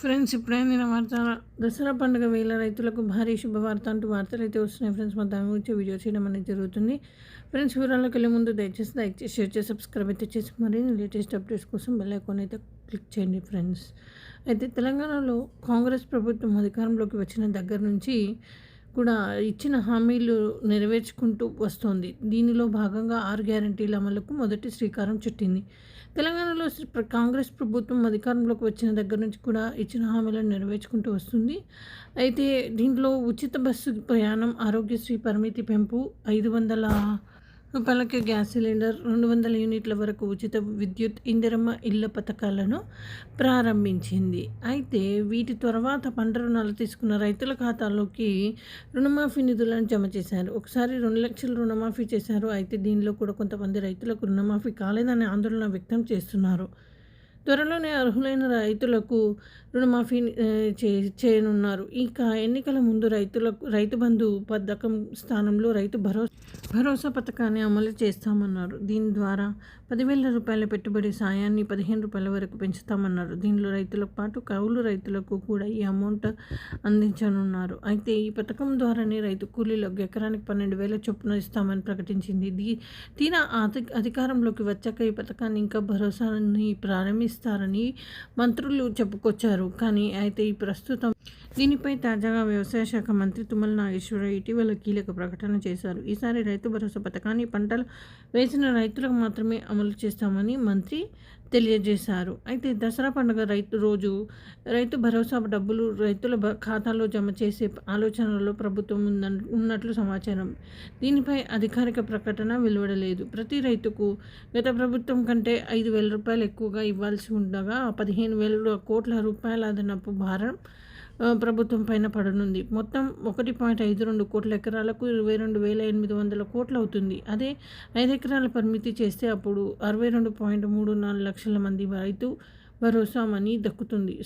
Friends ఇప్పుడైందిన వార్త దసరా పండుగ వేళ రైతులకు భారీ శుభవార్త అంటూ వార్తలు అయితే వస్తున్నాయి. ఫ్రెండ్స్ మా దాని గురించి వీడియో చేయడం అనేది జరుగుతుంది. ఫ్రెండ్స్ వివరాలకు వెళ్ళే ముందు దయచేసి లైక్ చేసి షేర్ చేసి సబ్స్క్రైబ్ అయితే చేసి మరిన్ని లేటెస్ట్ అప్డేట్స్ కోసం బెల్ ఐకాన్ అయితే క్లిక్ చేయండి ఫ్రెండ్స్. అయితే తెలంగాణలో కాంగ్రెస్ ప్రభుత్వం అధికారంలోకి వచ్చిన దగ్గర నుంచి కూడా ఇచ్చిన హామీలు నెరవేర్చుకుంటూ వస్తోంది. దీనిలో భాగంగా ఆరు గ్యారంటీల అమలుకు మొదటి శ్రీకారం చుట్టింది. తెలంగాణలో కాంగ్రెస్ ప్రభుత్వం అధికారంలోకి వచ్చిన దగ్గర నుంచి కూడా ఇచ్చిన హామీలను నెరవేర్చుకుంటూ వస్తుంది. అయితే దీంట్లో ఉచిత బస్సు ప్రయాణం ఆరోగ్యశ్రీ పరిమితి పెంపు ఐదు వందల రూపాయలకి గ్యాస్ సిలిండర్ రెండు వందల యూనిట్ల వరకు ఉచిత విద్యుత్ ఇందిరమ్మ ఇళ్ళ పథకాలను ప్రారంభించింది. అయితే వీటి తర్వాత పంట రుణాలు తీసుకున్న రైతుల ఖాతాలోకి రుణమాఫీ నిధులను జమ చేశారు. ఒకసారి రెండు లక్షలు రుణమాఫీ చేశారు. అయితే దీనిలో కూడా కొంతమంది రైతులకు రుణమాఫీ కాలేదని ఆందోళన వ్యక్తం చేస్తున్నారు. త్వరలోనే అర్హులైన రైతులకు రుణమాఫీ చే చేయనున్నారు. ఇక ఎన్నికల ముందు రైతులకు రైతు బంధు పథకం స్థానంలో రైతు భరోసా భరోసా పథకాన్ని అమలు చేస్తామన్నారు. దీని ద్వారా పదివేల రూపాయల పెట్టుబడి సాయాన్ని పదిహేను రూపాయల వరకు పెంచుతామన్నారు. దీనిలో రైతులకు పాటు కౌలు రైతులకు కూడా ఈ అమౌంట్ అందించనున్నారు. అయితే ఈ పథకం ద్వారానే రైతు కూలీలకు ఎకరానికి పన్నెండు వేల చొప్పున ఇస్తామని ప్రకటించింది. దీ తీరా అధికారంలోకి వచ్చాక ఈ పథకాన్ని ఇంకా భరోసాని ప్రారంభిస్తారని మంత్రులు చెప్పుకొచ్చారు. కానీ అయితే ఈ ప్రస్తుతం దీనిపై తాజాగా వ్యవసాయ శాఖ మంత్రి తుమ్మల నాగేశ్వర ఇటీవల కీలక ప్రకటన చేశారు. ఈసారి రైతు భరోసా పథకాన్ని పంటలు వేసిన రైతులకు మాత్రమే అమలు చేస్తామని మంత్రి తెలియజేశారు. అయితే దసరా పండుగ రైతు రోజు రైతు భరోసా డబ్బులు రైతుల ఖాతాలో జమ చేసే ఆలోచనలో ప్రభుత్వం ఉన్నట్లు సమాచారం. దీనిపై అధికారిక ప్రకటన వెలువడలేదు. ప్రతి రైతుకు గత ప్రభుత్వం కంటే ఐదు వేల రూపాయలు ఎక్కువగా ఇవ్వాల్సి ఉండగా పదిహేను వేల కోట్ల రూపాయల అదనపు భారం ప్రభుత్వం పైన పడనుంది. మొత్తం ఒకటి పాయింట్ ఐదు రెండు కోట్ల ఎకరాలకు ఇరవై రెండు వేల ఎనిమిది వందల కోట్లు అవుతుంది. అదే ఐదు ఎకరాల పరిమితి చేస్తే అప్పుడు అరవై రెండు పాయింట్ మూడు నాలుగు లక్షల మంది రైతు భరోసా మనీ దక్కుతుంది.